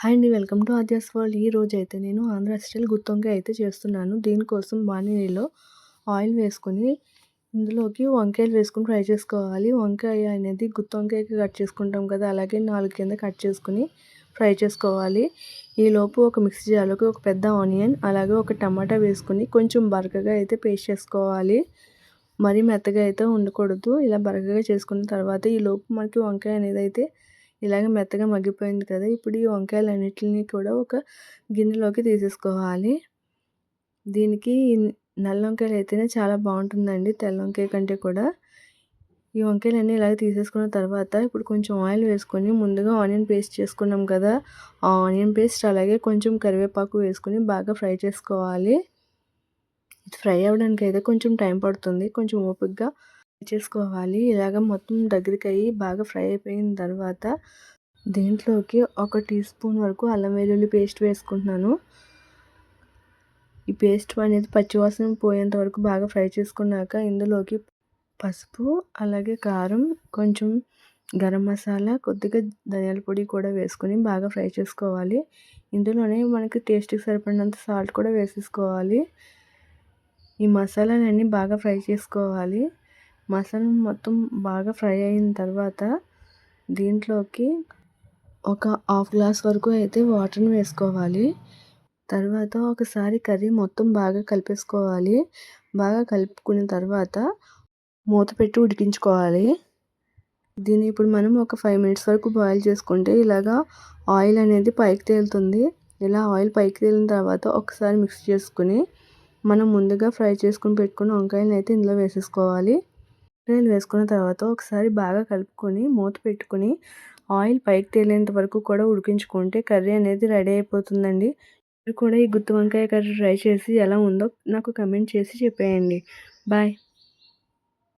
Hi అండి welcome to Aadya's world. ఈ రోజు అయితే నేను ఆంధ్ర స్టైల్ గుత్తొంకాయ అయితే చేస్తున్నాను. దీనికోసం బాణీలో ఆయిల్ వేసుకొని ఇందులోకి వంకాయలు వేసుకుని ఫ్రై చేసుకోవాలి. వంకాయ అనేది గుత్తొంకాయకి కట్ చేసుకుంటాం కదా అలాగే నాలుగు కింద కట్ చేసుకుని ఫ్రై చేసుకోవాలి. ఈలోపు ఒక మిక్సీ జార్లోకి ఒక పెద్ద ఆనియన్ అలాగే ఒక టమాటా వేసుకొని కొంచెం బరకగా అయితే పేస్ట్ చేసుకోవాలి. మరీ మెత్తగా అయితే ఉండకూడదు. ఇలా బరకగా చేసుకున్న తర్వాత ఈలోపు మనకి వంకాయ అనేది అయితే ఇలాగ మెత్తగా మగ్గిపోయింది కదా ఇప్పుడు ఈ వంకాయలన్నిటిని కూడా ఒక గిన్నెలోకి తీసేసుకోవాలి. దీనికి నల్ల వంకాయలు అయితేనే చాలా బాగుంటుందండి తెల్ల వంకాయ కంటే కూడా. ఈ వంకాయలన్నీ ఇలాగ తీసేసుకున్న తర్వాత ఇప్పుడు కొంచెం ఆయిల్ వేసుకొని ముందుగా ఆనియన్ పేస్ట్ చేసుకున్నాం కదా ఆ ఆనియన్ పేస్ట్ అలాగే కొంచెం కరివేపాకు వేసుకొని బాగా ఫ్రై చేసుకోవాలి. ఫ్రై అవ్వడానికి అయితే కొంచెం టైం పడుతుంది కొంచెం ఓపిక్గా చేసుకోవాలి. ఇలాగ మొత్తం దగ్గరికి అయ్యి బాగా ఫ్రై అయిపోయిన తర్వాత దీంట్లోకి ఒక టీ స్పూన్ వరకు అల్లం వెల్లుల్లి పేస్ట్ వేసుకుంటున్నాను. ఈ పేస్ట్ అనేది పచ్చివాసన పోయేంత వరకు బాగా ఫ్రై చేసుకున్నాక ఇందులోకి పసుపు అలాగే కారం కొంచెం గరం మసాలా కొద్దిగా ధనియాల పొడి కూడా వేసుకొని బాగా ఫ్రై చేసుకోవాలి. ఇందులోనే మనకి టేస్ట్కి సరిపడినంత సాల్ట్ కూడా వేసేసుకోవాలి. ఈ మసాలాలన్నీ బాగా ఫ్రై చేసుకోవాలి. మసాలా మొత్తం బాగా ఫ్రై అయిన తర్వాత దీంట్లోకి ఒక హాఫ్ గ్లాస్ వరకు అయితే వాటర్ని వేసుకోవాలి. తర్వాత ఒకసారి కర్రీ మొత్తం బాగా కలిపేసుకోవాలి. బాగా కలుపుకున్న తర్వాత మూత పెట్టి ఉడికించుకోవాలి. దీన్ని ఇప్పుడు మనం ఒక ఫైవ్ మినిట్స్ వరకు బాయిల్ చేసుకుంటే ఇలాగా ఆయిల్ అనేది పైకి తేలుతుంది. ఇలా ఆయిల్ పైకి తేలిన తర్వాత ఒకసారి మిక్స్ చేసుకుని మనం ముందుగా ఫ్రై చేసుకుని పెట్టుకున్న వంకాయలను అయితే ఇందులో వేసేసుకోవాలి. వంకాయలు వేసుకున్న తర్వాత ఒకసారి బాగా కలుపుకొని మూత పెట్టుకొని ఆయిల్ పైకి తేలేంత వరకు కూడా ఉడికించుకుంటే కర్రీ అనేది రెడీ అయిపోతుందండి. మీరు కూడా ఈ గుత్తి వంకాయ కర్రీ ట్రై చేసి ఎలా ఉందో నాకు కమెంట్ చేసి చెప్పేయండి. బాయ్.